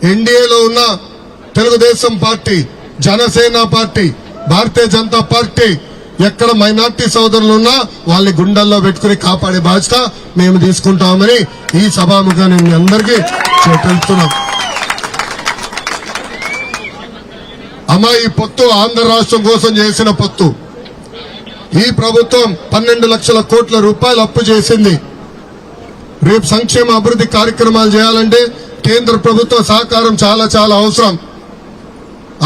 ఎన్డీఏలో ఉన్న Telugu Desam party Janasena party Bharatiya Janata party ఎక్కడ మైనార్టీ సోదరులు ఉన్నా వాళ్ళని గుండెల్లో పెట్టుకుని కాపాడే బాధ్యత మేము తీసుకుంటామని ఈ సభాముఖంగా నేను అందరికీ తెలుపుతున్నాం అమ్మా ఈ పొత్తు ఆంధ్ర రాష్ట్రం కోసం చేసిన పొత్తు. ఈ ప్రభుత్వం పన్నెండు లక్షల కోట్ల రూపాయలు అప్పు చేసింది. రేపు సంక్షేమ అభివృద్ధి కార్యక్రమాలు చేయాలంటే కేంద్ర ప్రభుత్వ సహకారం చాలా చాలా అవసరం.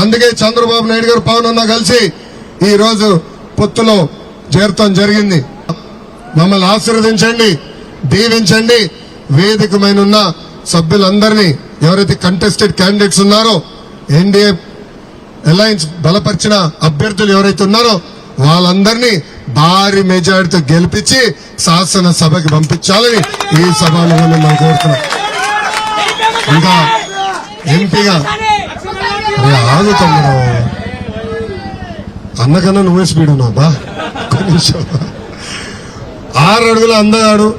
అందుకే చంద్రబాబు నాయుడు గారు పవన్ అన్న కలిసి ఈరోజు పొత్తులో చేరటం జరిగింది. మమ్మల్ని ఆశీర్వదించండి దీవించండి. వేదికమైన ఉన్న సభ్యులందరినీ ఎవరైతే కంటెస్టెడ్ క్యాండిడేట్స్ ఉన్నారో ఎన్డీఏ అలయన్స్ బలపరిచిన అభ్యర్థులు ఎవరైతే ఉన్నారో వాళ్ళందరినీ భారీ మెజారిటీతో గెలిపించి శాసనసభకి పంపించాలని ఈ సభలో మనం కోరుతున్నాం. ఇంకా ఎంపీగా. అరే ఆగు తమ్ముడు. అన్నకన్నా నువ్వే స్పీడ్ ఉన్నావు బా. ఆరు అడుగుల అందగాడు.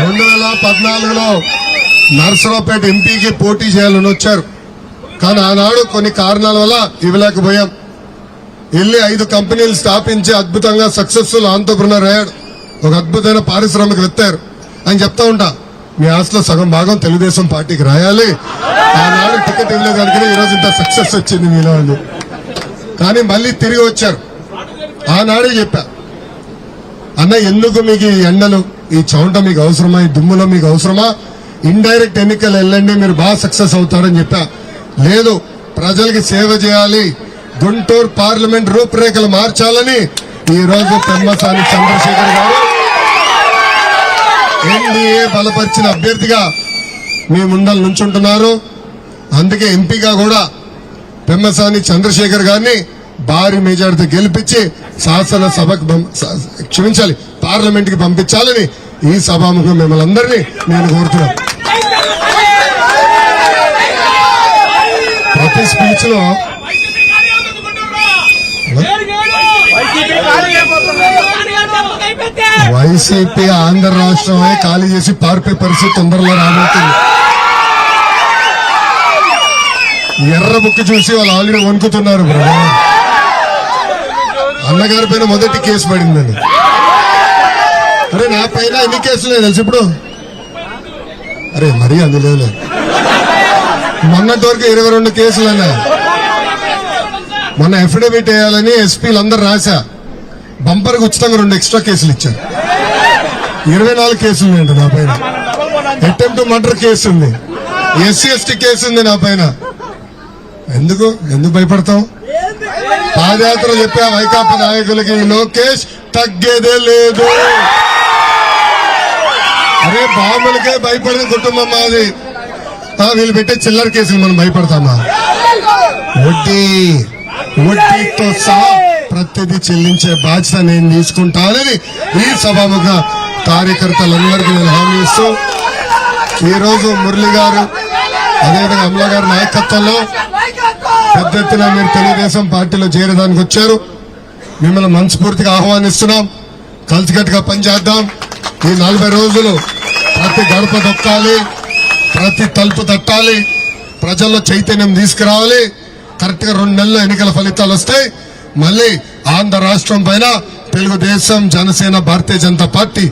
రెండు వేల పద్నాలుగులో నర్సరావుపేట ఎంపీకి పోటీ చేయాలని వచ్చారు. కానీ ఆనాడు కొన్ని కారణాల వల్ల ఇవ్వలేకపోయాం. వెళ్ళి ఐదు కంపెనీలు స్థాపించి అద్భుతంగా సక్సెస్ఫుల్ ఆంటర్ప్రినర్ అయ్యాడు. ఒక అద్భుతమైన పారిశ్రామిక అని చెప్తా ఉంటా మీ ఆశలో సగం భాగం తెలుగుదేశం పార్టీకి రాయాలి. ఆనాడు టికెట్ ఇవ్వలేదు కనుక ఈ రోజు ఇంత సక్సెస్ వచ్చింది మీలో అని కానీ మళ్ళీ తిరిగి వచ్చారు. ఆనాడే చెప్పా అన్న ఎందుకు మీకు ఈ ఎండలు? ఈ చౌంట మీకు అవసరమా? ఈ దుమ్ములో మీకు అవసరమా? ఇండైరెక్ట్ ఎన్నికలు వెళ్ళండి మీరు బాగా సక్సెస్ అవుతారని చెప్పా. లేదు ప్రజలకి సేవ చేయాలి. గుంటూరు పార్లమెంట్ రూపురేఖలు మార్చాలని ఈ రోజు పెమ్మసాని చంద్రశేఖర్ గారు ఎన్డీఏ బలపరిచిన అభ్యర్థిగా మీ ముందర నుంచుంటున్నారు. అందుకే ఎంపీగా కూడా పెమ్మసాని చంద్రశేఖర్ గారిని భారీ మెజార్టీతో గెలిపించి శాసనసభకు క్షమించాలి పార్లమెంట్కి పంపించాలని ఈ సభాముఖం మిమ్మల్ని అందరినీ నేను కోరుతున్నాను. ప్రతి స్పీచ్ వైసీపీ ఆంధ్ర రాష్ట్రమే ఖాళీ చేసి పార్పే పరిస్థితి తొందరలో రాబోతుంది. ఎర్ర బుక్ చూసి వాళ్ళు ఆల్రెడీ వణుకుతున్నారు బ్రదర్. అన్నగారి పైన మొదటి కేసు పడిందండి. అరే నా పైన ఎన్ని కేసులు తెలుసు ఇప్పుడు? అరే మరీ అందులో మొన్నటి వరకు ఇరవై రెండు కేసులు అన్నా మొన్న అఫిడవిట్ వేయాలని ఎస్పీలు అందరు రాశా. బంపర్కి ఉచితంగా రెండు ఎక్స్ట్రా కేసులు ఇచ్చారు. ఇరవై నాలుగు కేసులు ఉన్నాయండి నా పైన. అటెంప్ట్ మర్డర్ కేసు ఉంది. ఎస్సీ ఎస్టీ కేసు ఉంది నా పైన. ఎందుకు? ఎందుకు భయపడతాం పాదయాత్ర చెప్పా వైకాపా నాయకులకి లోకేష్ తగ్గేదే లేదు. అరే బాంబులకే భయపడిన కుటుంబం మాది. వీళ్ళు పెట్టే చిల్లర కేసులు మనం భయపడతామా? వడ్డీ. వడ్డీతో సహా ప్రతిదీ చెల్లించే బాధ్యత నేను తీసుకుంటానని ఈ సభాముఖ కార్యకర్తలందరికీ నేను హామీ ఇస్తూ ఈరోజు రోజు మురళి గారు అదేవిధంగా అమల గారి నాయకత్వంలో పెద్ద ఎత్తున మీరు తెలుగుదేశం పార్టీలో చేరడానికి వచ్చారు. మిమ్మల్ని మనస్ఫూర్తిగా ఆహ్వానిస్తున్నాం. కలిసికట్టుగా పనిచేద్దాం. ఈ నలభై రోజులు ప్రతి గడప తొక్కాలి ప్రతి తలుపు తట్టాలి ప్రజల్లో చైతన్యం తీసుకురావాలి. కరెక్ట్గా రెండు నెలల ఎన్నికల ఫలితాలు వస్తాయి. మళ్ళీ ఆంధ్ర రాష్ట్రం పైన తెలుగుదేశం జనసేన భారతీయ జనతా పార్టీ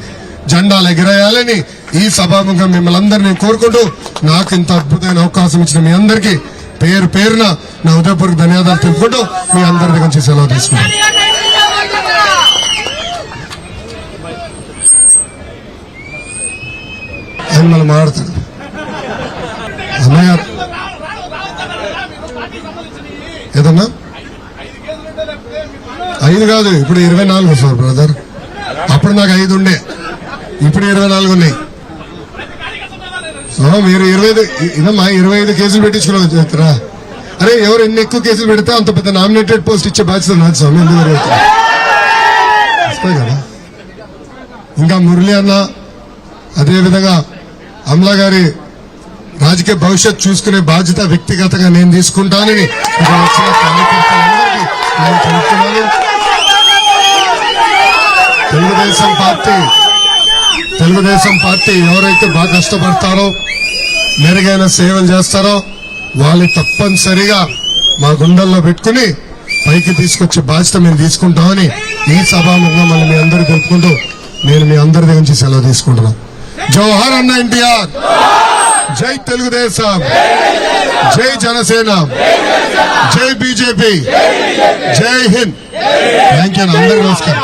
జెండాలు ఎగిరేయాలని ఈ సభాముఖం మిమ్మల్ని అందరినీ కోరుకుంటూ నాకు ఇంత అద్భుతమైన అవకాశం ఇచ్చిన మీ అందరికీ పేరు పేరున నా ఉదయపూర్వక ధన్యవాదాలు తెలుపుకుంటూ మీ అందరి దగ్గర నుంచి సెలవు తీసుకున్నాను ఆయన మాట్లాడతాడు అన్నయ్య? ఏదన్నా? ఐదు కాదు ఇప్పుడు ఇరవై నాలుగు సార్ బ్రదర్ అప్పుడు నాకు ఐదు ఉండే. ఇప్పుడు ఇరవై నాలుగు ఉన్నాయి. సో మీరు ఇరవై ఐదు ఇదమ్మా ఇరవై ఐదు కేసులు పెట్టించుకున్నావు చెప్తారా అరే ఎవరు ఎన్ని ఎక్కువ కేసులు పెడితే అంత పెద్ద నామినేటెడ్ పోస్ట్ ఇచ్చే బాధ్యత నాది స్వామి ఎందుకు కదా? ఇంకా మురళి అన్న అదేవిధంగా అమలా గారి రాజకీయ భవిష్యత్ చూసుకునే బాధ్యత వ్యక్తిగతంగా నేను తీసుకుంటానని ఇక్కడ వచ్చిన కార్యకర్తలందరికీ నేను తెలుగుదేశం పార్టీ తెలుగుదేశం పార్టీ ఎవరైతే బాగా కష్టపడతారో మెరుగైన సేవలు చేస్తారో వాళ్ళు తప్పనిసరిగా మా గుండెల్లో పెట్టుకుని పైకి తీసుకొచ్చే బాధ్యత మేము తీసుకుంటామని ఈ సభాముఖంగా మళ్ళీ మీ అందరు తెలుపుకుంటూ నేను మీ అందరి దగ్గర నుంచి సెలవు తీసుకుంటున్నాను. జవహర్ అన్న ఎన్టీఆర్! జై తెలుగుదేశం! జై జనసేన! జై బీజేపీ! జై హింద్! థ్యాంక్ యూ అందరికీ నమస్కారం.